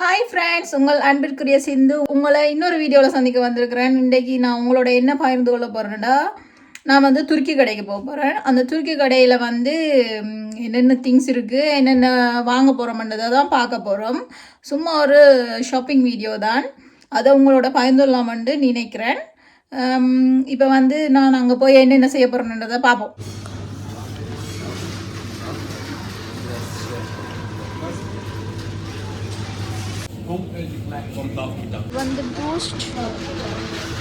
Hi friends உங்கள் அன்பிற்குரிய சிந்து. உங்களை இன்னொரு வீடியோவில் சந்திக்க வந்திருக்கிறேன். இன்றைக்கி நான் உங்களோட என்ன பகிர்ந்து கொள்ள போகிறேன்னா நான் வந்து துருக்கி கடைக்கு போக போகிறேன் அந்த துருக்கி கடையில் வந்து என்னென்ன திங்ஸ் இருக்குது என்னென்ன வாங்க போகிறோம்ன்றதை தான் பார்க்க போகிறோம் சும்மா ஒரு ஷாப்பிங் வீடியோ தான். அதை உங்களோட பகிர்ந்துடலாமன்ட்டு நினைக்கிறேன். இப்போ வந்து நான் அங்கே போய் என்னென்ன செய்ய போகிறேன்றதை பார்ப்போம். When the boost.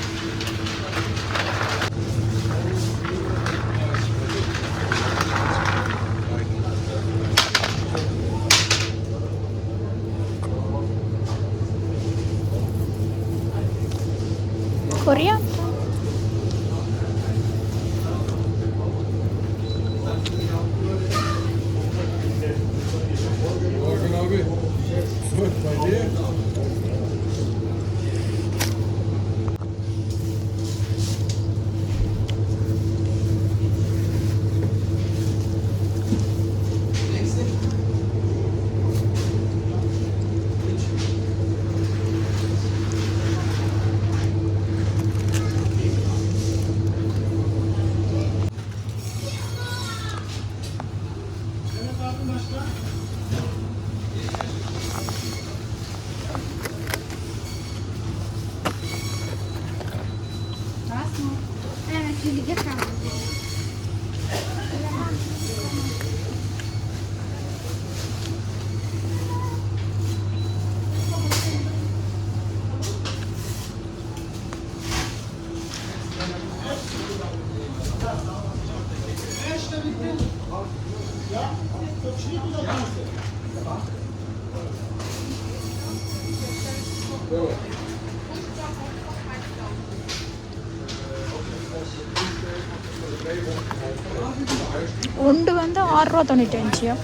ஒன்று வந்து ஆறு ரூபா தொண்ணூற்றி அஞ்சியா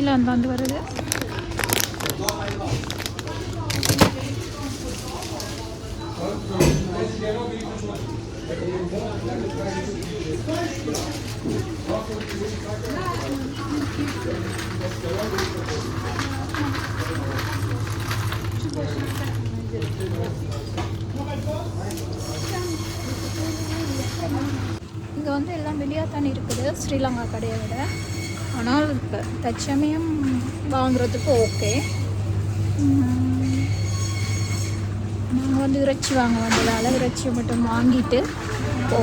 மேட் தாய்லாந்து வந்து வருது. இங்கே வந்து எல்லாம் வெளியாக தானே இருக்குது ஸ்ரீலங்கா கடையை விட. ஆனால் இப்போ தற்சமயம் வாங்குறதுக்கு ஓகே நாங்கள் வந்து இறைச்சி வாங்க வந்ததால் இறைச்சியை மட்டும் வாங்கிட்டு ஓ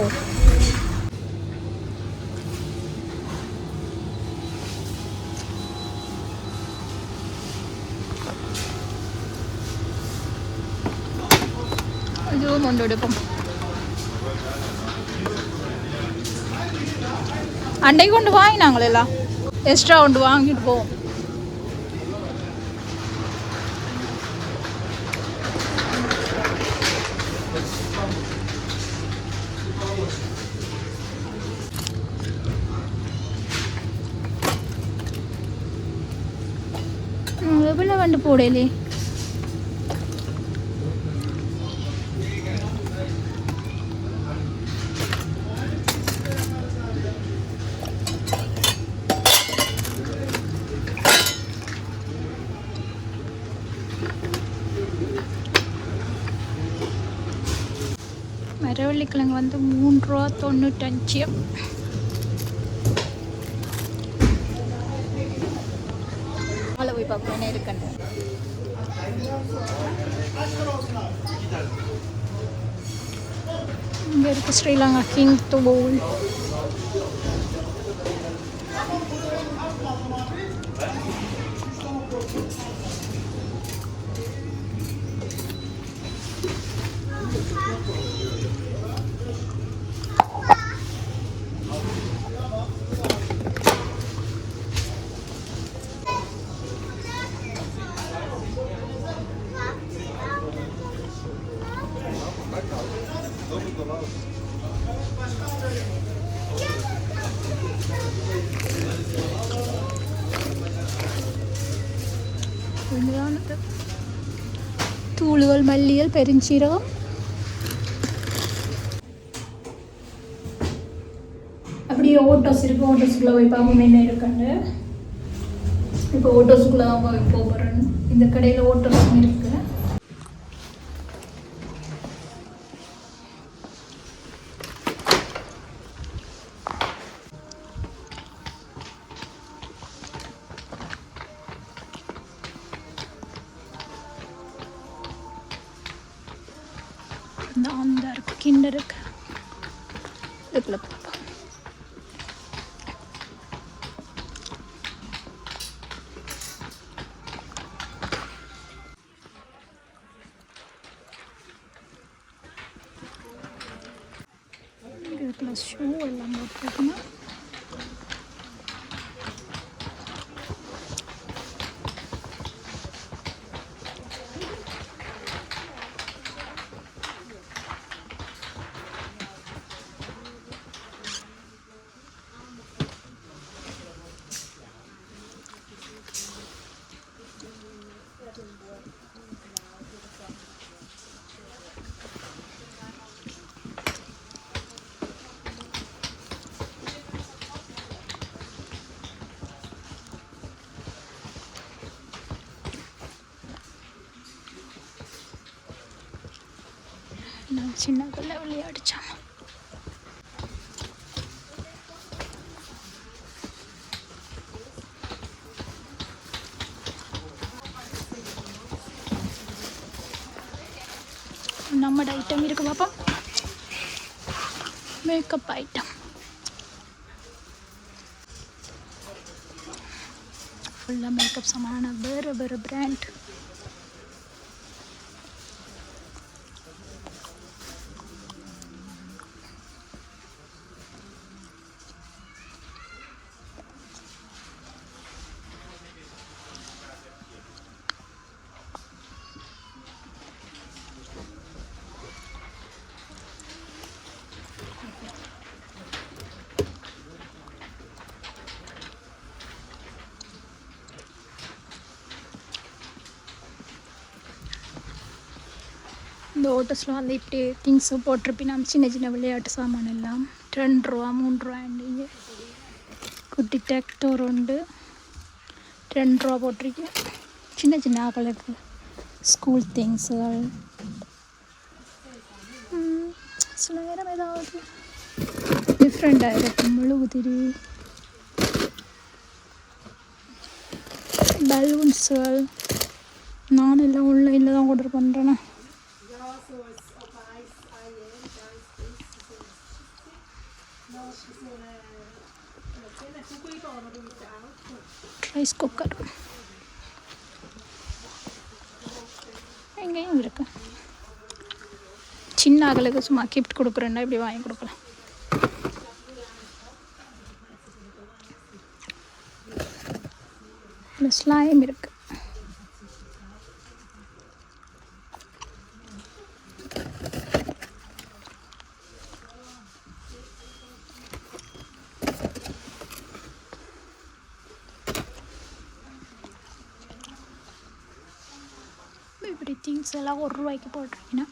இதுவும் கொண்டு எடுப்போம் அன்னைக்கு கொண்டு வாங்கினாங்களே எல்லாம் எக்ஸ்ட்ரா ஒன்று வாங்கிட்டு போவோம் எவ்வளோ வந்து போடலே? மரவள்ளிக்கிழங்கு வந்து மூணு ரூபா தொண்ணூற்றஞ்சு மேலே போய் பார்ப்போம் என்ன இருக்குன்னு இங்கே இருக்கு ஸ்ரீலங்கா கிங் தூள் இதுதானது. തൂളുകൾ മല്ലിയൽ പെരിഞ്ചീരകം அப்படியே ஓட்டோஸ் இருக்கு ஓட்டோஸ்குள்ளே போய் பார்ப்போம் என்ன இருக்குன்னு. இப்போ ஓட்டோஸ்குள்ளே தான் போய் போகிறேன் இந்த கடையில் ஓட்டோஸும் இருக்கு. இந்த அந்த இருக்கு கிண்டர் இருக்கு சின்ன பிள்ளை விளையாடிச்சான் நம்மட ஐட்டம் இருக்கு பாப்பா. மேக்கப் ஐட்டம் ஃபுல்லாக மேக்கப் சாமான வேறு வேறு பிராண்ட் ஃபோட்டோஸ்லாம் வந்து இப்படி திங்ஸு போட்டிருப்பினா சின்ன சின்ன விளையாட்டு சாமான் எல்லாம். ரெண்டு ரூபா மூணு ரூபா ரூபாண்டிங்க குட்டி டிராக்டர் உண்டு. ரெண்டு ரூபா போட்டிருக்கேன். சின்ன சின்ன ஆக்களுக்கு ஸ்கூல் திங்ஸுகள் சில நேரம் ஏதாவது டிஃப்ரெண்ட்டாக இருக்கும். மெழுகுதிரி. பலூன்ஸுகள் நான் எல்லாம் ஆன்லைனில் தான் ஆர்டர் பண்ணுறேன்னா ரைஸ் குக்கர் எங்கேயும் இருக்கு? சின்ன அகலுக்கு சும்மா கிஃப்ட் கொடுக்குறேன்னா இப்படி வாங்கி கொடுக்கலாம். ஸ்லாயம் இருக்குது இப்படி திங்ஸ் எல்லாம் ஒரு ரூபாய்க்கு போட்டிருக்கீங்கன்னா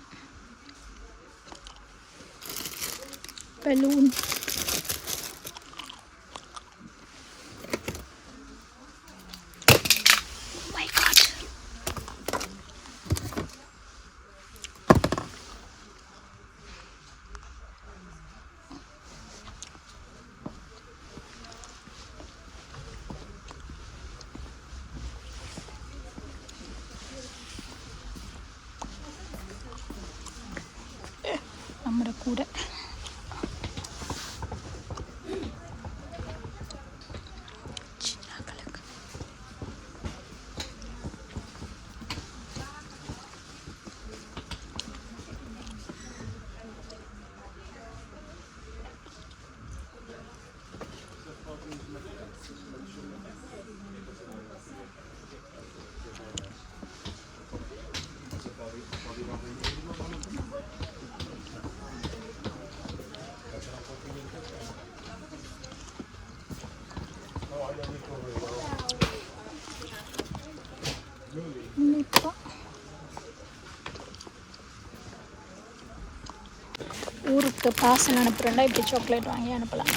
ஊருக்கு பார்சல் அனுப்புகிறேன்டா இப்படி சாக்லேட் வாங்கி அனுப்பலாம்.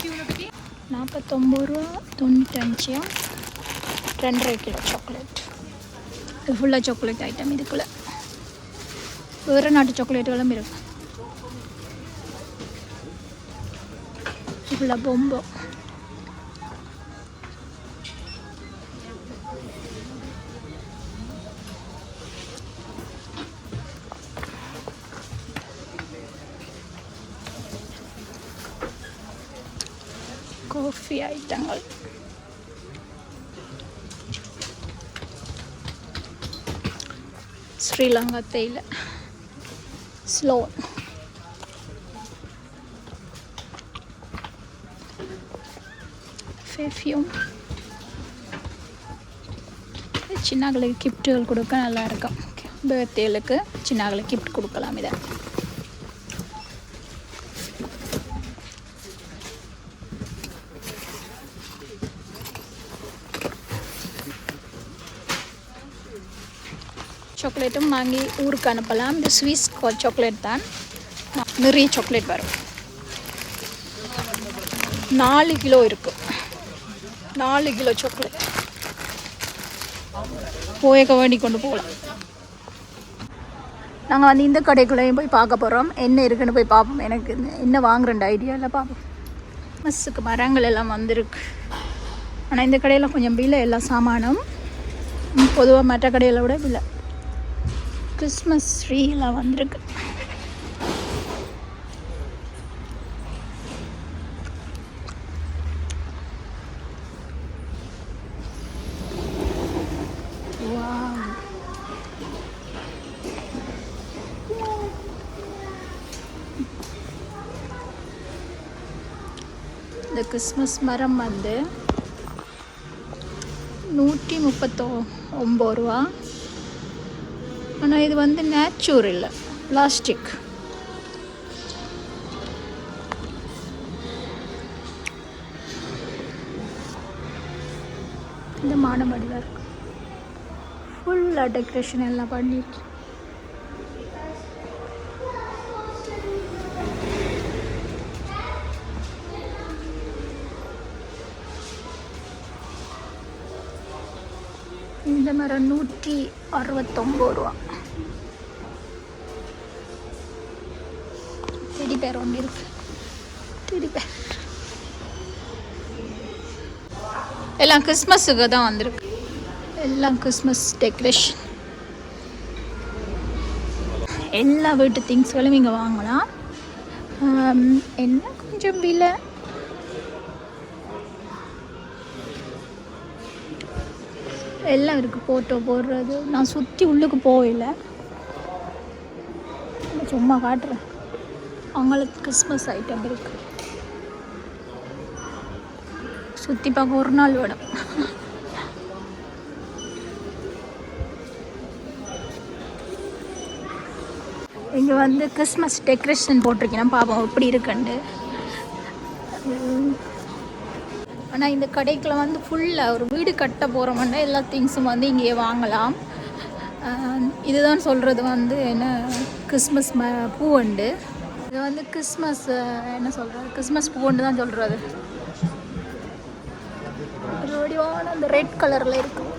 நாற்பத்தொம்பது ரூபா தொண்ணூத்தஞ்சியும் ரெண்டரை கிலோ சாக்லேட் இது ஃபுல்லாக சாக்லேட் ஐட்டம் இதுக்குள்ளே. வேறு நாட்டு சாக்லேட்டுகளும் இருக்கு. ஃபுல்லாக பொம்போ பிஸி ஐட்டங்கள் ஸ்ரீலங்கா தேயில ஸ்லோ பெர்ஃப்யூம் சின்னாக்களுக்கு கிஃப்ட்டுகள் கொடுக்க நல்லாயிருக்கும் பர்த்டேகளுக்கு சின்னாக்களுக்கு கிஃப்ட் கொடுக்கலாம் இதை. சாக்லேட்டும் வாங்கி ஊருக்கு அனுப்பலாம். இந்த ஸ்வீஸ் சாக்லேட் தான். நிறைய சாக்லேட் வரும். நாலு கிலோ இருக்கு. நாலு கிலோ சாக்லேட் போயக்க வேண்டி கொண்டு போகலாம். நாங்கள் வந்து இந்த கடைக்குள்ளேயும் போய் பார்க்க போகிறோம் என்ன இருக்குன்னு போய் பார்ப்போம். எனக்கு என்ன வாங்குறேன் ஐடியாவில் பார்ப்போம். மஸ்ஸுக்கு மரங்கள் எல்லாம் வந்திருக்கு. ஆனால் இந்த கடையில் கொஞ்சம் விலை எல்லா சாமானும். பொதுவாக மற்ற கடையில் விட விலை. கிறிஸ்மஸ் ட்ரீலாம் வந்திருக்கு. இந்த கிறிஸ்மஸ் மரம் வந்து நூற்றி முப்பத்தோ ஒம்பது ரூபா. ஆனால் இது வந்து நேச்சுரல் இல்லை. பிளாஸ்டிக் இந்த மானமடியில் இருக்கு. ஃபுல்லாக டெக்கரேஷன் எல்லாம் பண்ணிட்டு இந்த மரம் நூற்றி அறுபத்தொம்போது ரூபா. செடி பேர் ஒன்று இருக்கு. செடி பேர். எல்லாம் கிறிஸ்மஸுக்கு தான் வந்திருக்கு. எல்லாம் கிறிஸ்மஸ் டெக்கரேஷன். எல்லா வீட்டு திங்ஸ்களும் இங்கே வாங்கலாம். என்ன கொஞ்சம் விலை? எல்லாம் இருக்குது ஃபோட்டோ போடுறது. நான் சுற்றி உள்ளுக்கு போகல. சும்மா காட்டுறேன். அவங்களுக்கு கிறிஸ்மஸ் ஐட்டம் இருக்கு. சுற்றி பார்க்க ஒரு நாள் வேணும். இங்கே வந்து கிறிஸ்மஸ் டெக்கரேஷன் போட்டிருக்கேன். பார்ப்போம் எப்படி இருக்குண்டு ஆனால் இந்த கடைக்கில் வந்து ஃபுல்லாக ஒரு வீடு கட்ட போகிறோம்னா எல்லா திங்ஸும் வந்து இங்கேயே வாங்கலாம். இதுதான் சொல்கிறது வந்து என்ன கிறிஸ்மஸ் ம பூவண்டு இது வந்து கிறிஸ்மஸ் என்ன சொல்கிறது கிறிஸ்மஸ் பூவண்டு தான் சொல்கிறது ரோடியான அந்த ரெட் கலரில் இருக்கும்.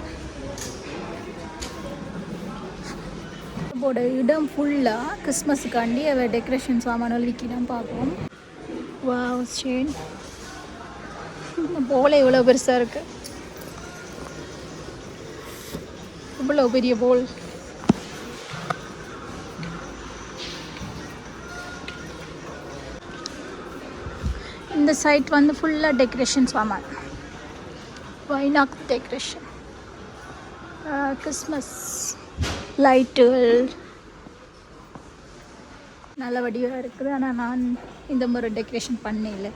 இதோட இடம் ஃபுல்லாக கிறிஸ்மஸுக்காண்டி அவள் டெக்கரேஷன் சாமான்கள் விற்கிறான் பார்ப்போம். வாவ் சேன் போல இவ்வளோ பெருசாக இருக்கு? இவ்வளோ பெரிய போல் இந்த சைட் வந்து ஃபுல்லாக டெக்கரேஷன்ஸ் வாமா வைனாக் டெக்கரேஷன் கிறிஸ்மஸ் லைட்டுகள் நல்ல வடிவாக இருக்குது. ஆனால் நான் இந்த முறை டெக்கரேஷன் பண்ணல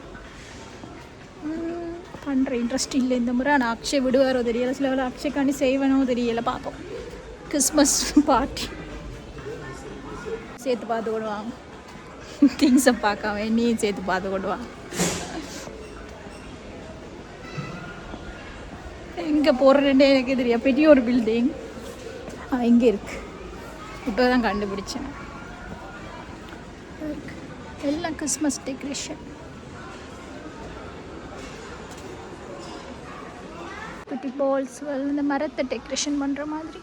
பண்ணுற இன்ட்ரெஸ்ட் இல்லை இந்த முறை. ஆனால் அக்ஷய் விடுவாரோ தெரியல. சில வேலை அக்ஷய்க்காண்டி செய்வனோ தெரியல. பார்ப்போம் கிறிஸ்மஸ் பார்ட்டி சேர்த்து பார்த்து கொடுவாங்க திங்ஸை பார்க்காம நீயும் சேர்த்து பார்த்து கொடுவாங்க எங்கே போகிறேன்னு எனக்கு தெரியா பெரிய ஒரு பில்டிங் இங்கே இருக்கு. இப்போ தான் கண்டுபிடிச்சேன் எல்லாம் கிறிஸ்மஸ் டெக்கரேஷன் குட்டி இந்த மரத்தை டெக்கரேஷன் பண்ணுற மாதிரி.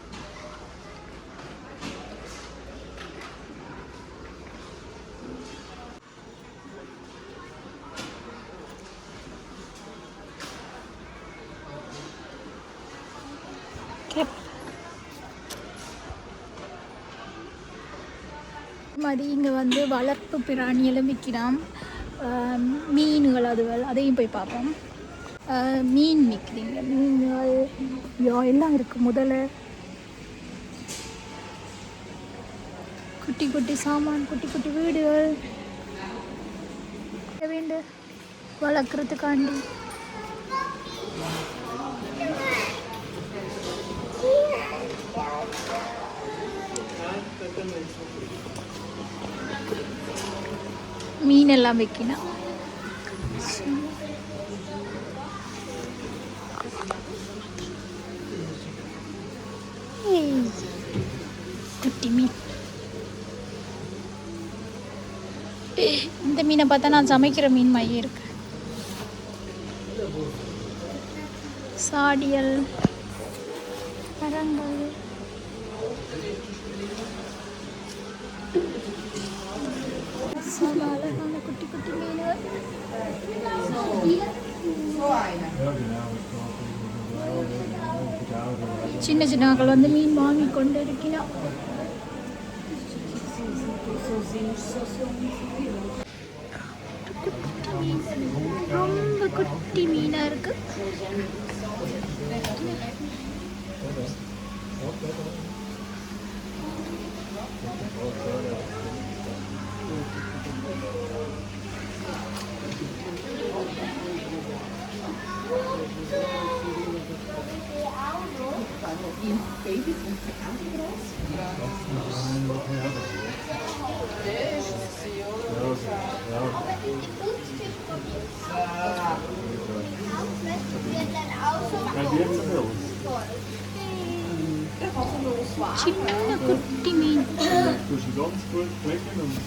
மாதிரி இங்கே வந்து வளர்ப்பு பிராணிகளும் விற்கிறான் மீன்கள் அதுகள் அதையும் போய் பார்ப்போம். மீன் விற்கிறீங்க மீன் யோ எல்லாம் இருக்குது முதல்ல. குட்டி குட்டி சாமான் குட்டி குட்டி வீடுகள். வேண்டு வளர்க்குறதுக்காண்டி. மீன் எல்லாம் வைக்கணும் மீனை பார்த்தா நான் சமைக்கிற மீன் மையம் இருக்கு சாடியல் மரங்கள் சில அழகான குட்டி குட்டி மீன்கள் சின்ன சின்ன ஆட்கள் வந்து மீன் வாங்கி கொண்டு இருக்கிறோம் ரொம்ப குட்டி மீனா இருக்கு. சின்ன குட்டி மீன் Dus ganz gut trekken und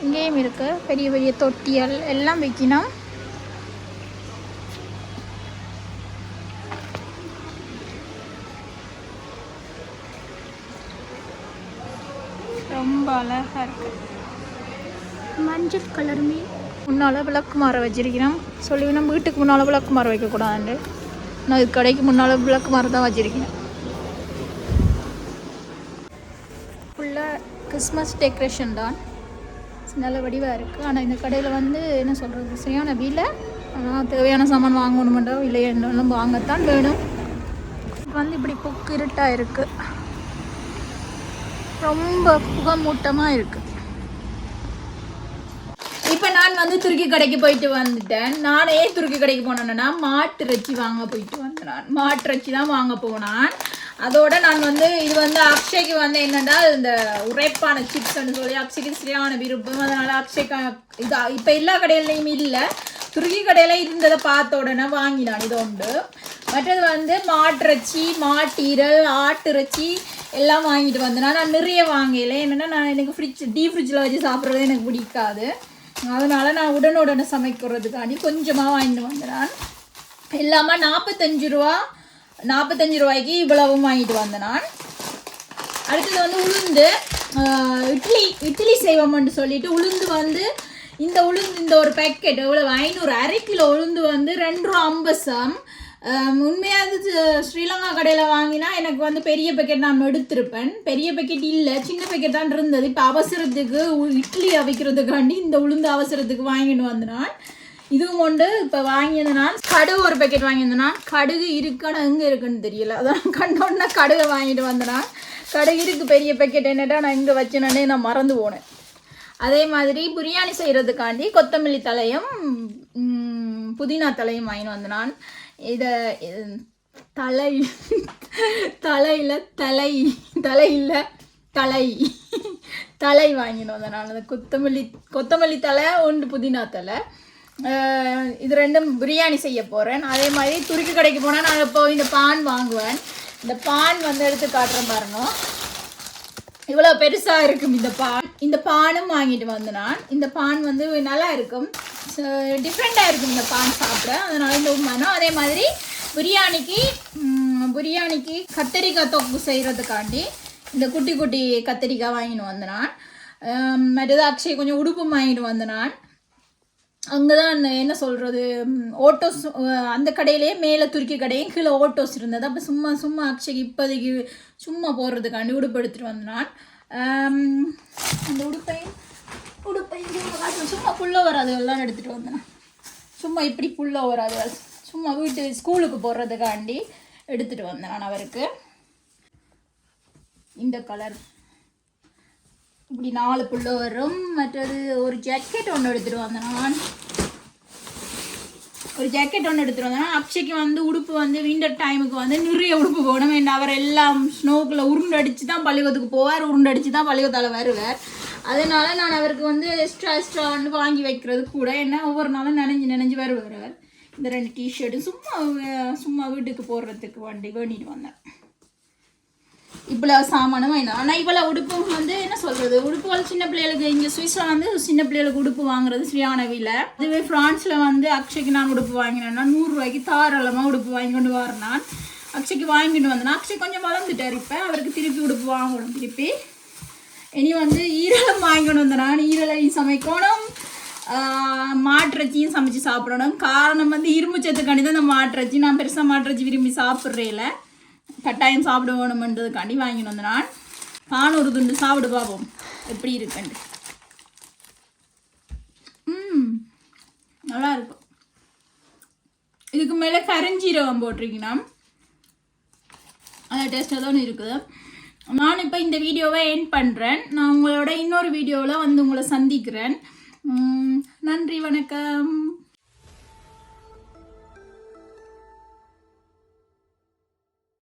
இங்கேயும் இருக்கு. பெரிய பெரிய தொட்டியல் எல்லாம் வைக்கணும். அழகாக இருக்குது மஞ்சள் கலருமே முன்னால் விளக்கு மாற வச்சிருக்கிறோம். சொல்லி நம்ம வீட்டுக்கு முன்னால் விளக்கு மாற வைக்கக்கூடாது நான் இது கடைக்கு முன்னால் விளக்கு மாற தான் வச்சிருக்கேன் ஃபுல்லாக கிறிஸ்மஸ் டெக்கரேஷன் தான். நல்ல வடிவாக இருக்குது ஆனால் இந்த கடையில் வந்து என்ன சொல்கிறது சரியான விலை. ஆனால் தேவையான சாமான் வாங்கணுமெண்டோ இல்லை என்னெல்லாம் வாங்கத்தான் வேணும். வந்து இப்படி புக்கு இருட்டாக இருக்குது ரொம்ப புகமூட்டமாக இருக்குது இப்போ நான் வந்து துருக்கி கடைக்கு போயிட்டு வந்துட்டேன். நான் ஏன் துருக்கி கடைக்கு போனேன்னா மாட்டு இறைச்சி வாங்க போயிட்டு வந்தேன். நான் மாட்டு இறைச்சி தான் வாங்க போனான். அதோட நான் வந்து இது வந்து அக்ஷய்க்கு வந்து என்னென்னா இந்த உரைப்பான சிப்ஸ்ன்னு சொல்லி அக்ஷய்க்கு சரியான விருப்பம் அதனால் அக்ஷய் க- இது இப்போ எல்லா கடையிலையும் இல்லை. துருக்கி கடையில் இருந்ததை பார்த்த உடனே வாங்கினான். இது உண்டு. மற்றது வந்து மாட்டிறைச்சி மாட்டீரல் ஆட்டிறைச்சி எல்லாம் வாங்கிட்டு வந்தேன். நான் நிறைய வாங்கல. என்னென்னா நான் எனக்கு ஃப்ரிட்ஜ் டீ ஃப்ரிட்ஜில் வச்சு சாப்பிட்றது எனக்கு பிடிக்காது. அதனால் நான் உடனுடனே சமைக்கிறதுக்காண்டி கொஞ்சமாக வாங்கிட்டு வந்தேன் நான். எல்லாமே நாற்பத்தஞ்சு ரூபா நாற்பத்தஞ்சு ரூபாய்க்கு இவ்வளவும் வாங்கிட்டு வந்தேன் நான். அடுத்தது வந்து உளுந்து இட்லி இட்லி செய்வோம்னு சொல்லிட்டு உளுந்து வந்து இந்த உளுந்து இந்த ஒரு பேக்கெட் எவ்வளோ ஐநூறு. அரை கிலோ உளுந்து வந்து ரெண்டு ரூபா ஐம்பது சம். உண்மையாக அது ஸ்ரீலங்கா கடையில் வாங்கினா எனக்கு வந்து பெரிய பேக்கெட் நான் எடுத்திருப்பேன். பெரிய பேக்கெட் இல்லை சின்ன பேக்கெட் தான் இருந்தது. இப்போ அவசரத்துக்கு உ- இட்லி அவிக்கிறதுக்காண்டி இந்த உளுந்து அவசரத்துக்கு வாங்கிட்டு வந்தேன் இதுவும் கொண்டு இப்போ வாங்கியது கடுகு ஒரு பேக்கெட் வாங்கியிருந்தேன் கடுகு இருக்கான எங்கே இருக்குன்னு தெரியல. அதான் கண்டோன்னா கடுகை வாங்கிட்டு வந்தனான். கடுகு இருக்கு பெரிய பேக்கெட் என்னடா நான் இங்கே வச்சேனே நான் மறந்து போனேன். அதே மாதிரி பிரியாணி செய்கிறதுக்காண்டி கொத்தமல்லி தலையும் புதினா தலையும் வாங்கிட்டு வந்தேன் நான் இதை தலை தலையில் தலை தலையில் தலை தலை வாங்கினோம் அதனால் அந்த கொத்தமல்லி கொத்தமல்லி தலை ஒன்று புதினா தலை. இது ரெண்டும் பிரியாணி செய்ய போகிறேன் அதே மாதிரி துருக்கி கடைக்கு போனால் நான் இப்போ இந்த பான் வாங்குவேன். இந்த பான் வந்து எடுத்து காட்டுறேன் பாருங்க. இவ்வளோ பெருசாக இருக்கும் இந்த பான். இந்த பானும் வாங்கிட்டு வந்து நான். இந்த பான் வந்து நல்லா இருக்கும். டிஃப்ரெண்ட்டாக இருக்கும் இந்த பான் சாப்பிட. அதனால் இந்த உண்மையான அதே மாதிரி பிரியாணிக்கு பிரியாணிக்கு கத்தரிக்காய் தொக்கு செய்கிறதுக்காண்டி இந்த குட்டி குட்டி கத்தரிக்காய் வாங்கிட்டு வந்து நான். அஹ் கொஞ்சம் உடுப்பும் வாங்கிட்டு வந்து நான். அங்கே தான் என்ன சொல்கிறது ஓட்டோஸ் அந்த கடையிலேயே மேலே துருக்கி கடையும் கீழே ஓட்டோஸ் இருந்தது. அப்போ சும்மா சும்மா அக்ஷய்க்கு இப்போதைக்கு சும்மா போடுறதுக்காண்டி உடுப்பு எடுத்துகிட்டு வந்து நான் அந்த உடுப்பையும் உடுப்பையும் சும்மா காட்டுறேன். சும்மா வராதுகள்லாம் எடுத்துகிட்டு வந்தேன். சும்மா இப்படி புல்ல வராதுகள் சும்மா வீட்டு ஸ்கூலுக்கு போடுறதுக்காண்டி எடுத்துகிட்டு வந்தேன் நான் அவருக்கு. இந்த கலர் இப்படி நாலு புள்ள வரும். மற்றது ஒரு ஜாக்கெட் ஒன்று எடுத்துகிட்டு வந்தேன் நான் ஒரு ஜாக்கெட் ஒன்று எடுத்துகிட்டு வந்தேன் அக்ஷய்க்கு வந்து உடுப்பு வந்து விண்டர் டைமுக்கு வந்து நிறைய உடுப்பு போகணும் என்ன அவர் எல்லாம் ஸ்னோக்குள்ள உருண்டடிச்சு தான் பள்ளிக்கூடத்துக்கு போவார். உருண்டடிச்சு தான் பள்ளிக்கூடத்தால் வருவார். அதனால நான் அவருக்கு வந்து எக்ஸ்ட்ரா எக்ஸ்ட்ரா வந்து வாங்கி வைக்கிறது கூட என்ன ஒவ்வொரு நாளும் நனைஞ்சு நனைஞ்சு வருவார். இந்த ரெண்டு டிஷர்ட்டு சும்மா சும்மா வீட்டுக்கு போடுறதுக்கு வண்டி வேண்டிட்டு வந்தேன். இவ்வளவு சாமானும் வேணும் ஆனால் இவ்வளோ உடுப்பும் வந்து என்ன சொல்கிறது உடுப்புகள் சின்ன பிள்ளைகளுக்கு இங்கே சுவிஸில் வந்து சின்ன பிள்ளைகளுக்கு உடுப்பு வாங்குறது சரியான விலை. அதுவே ஃப்ரான்ஸில் வந்து அக்ஷய்க்கு நான் உடுப்பு வாங்கினேன்னா நூறுரூவாய்க்கு தாராளமாக உடுப்பு வாங்கி கொண்டு வரேன் நான் அக்ஷய்க்கு வாங்கிட்டு வந்தேன் அக்ஷய் கொஞ்சம் வளர்ந்துட்டார் இப்போ. அவருக்கு திருப்பி உடுப்பு வாங்கணும் திருப்பி. இனி வந்து ஈரலம் வாங்கிட்டு வந்தேன். நான் ஈரலையும் சமைக்கணும். ஆஹ் சமைச்சு சாப்பிடணும். காரணம் வந்து இரும்பு சத்துக்காண்டி தான் இந்த மாட்டிறைச்சி. நான் பெருசாக மாட்டிறைச்சி விரும்பி சாப்பிட்றேல கட்டாயம் சாப்பிட வேணுமென்றதுக்காண்டி வாங்கினு வந்தேன் நான். பான் ஒரு துண்டு சாப்பிடு பார்ப்போம் எப்படி இருக்குண்டு ம் நல்லா இருக்கும். இதுக்கு மேலே கரிஞ்சீரகம் போட்டிருக்கீங்கன்னா அந்த டேஸ்ட்டாக தான் இருக்குது. நான் இப்போ இந்த வீடியோவை எண்ட் பண்ணுறேன் நான் உங்களோட இன்னொரு வீடியோவில் வந்து உங்களை சந்திக்கிறேன். நன்றி வணக்கம்.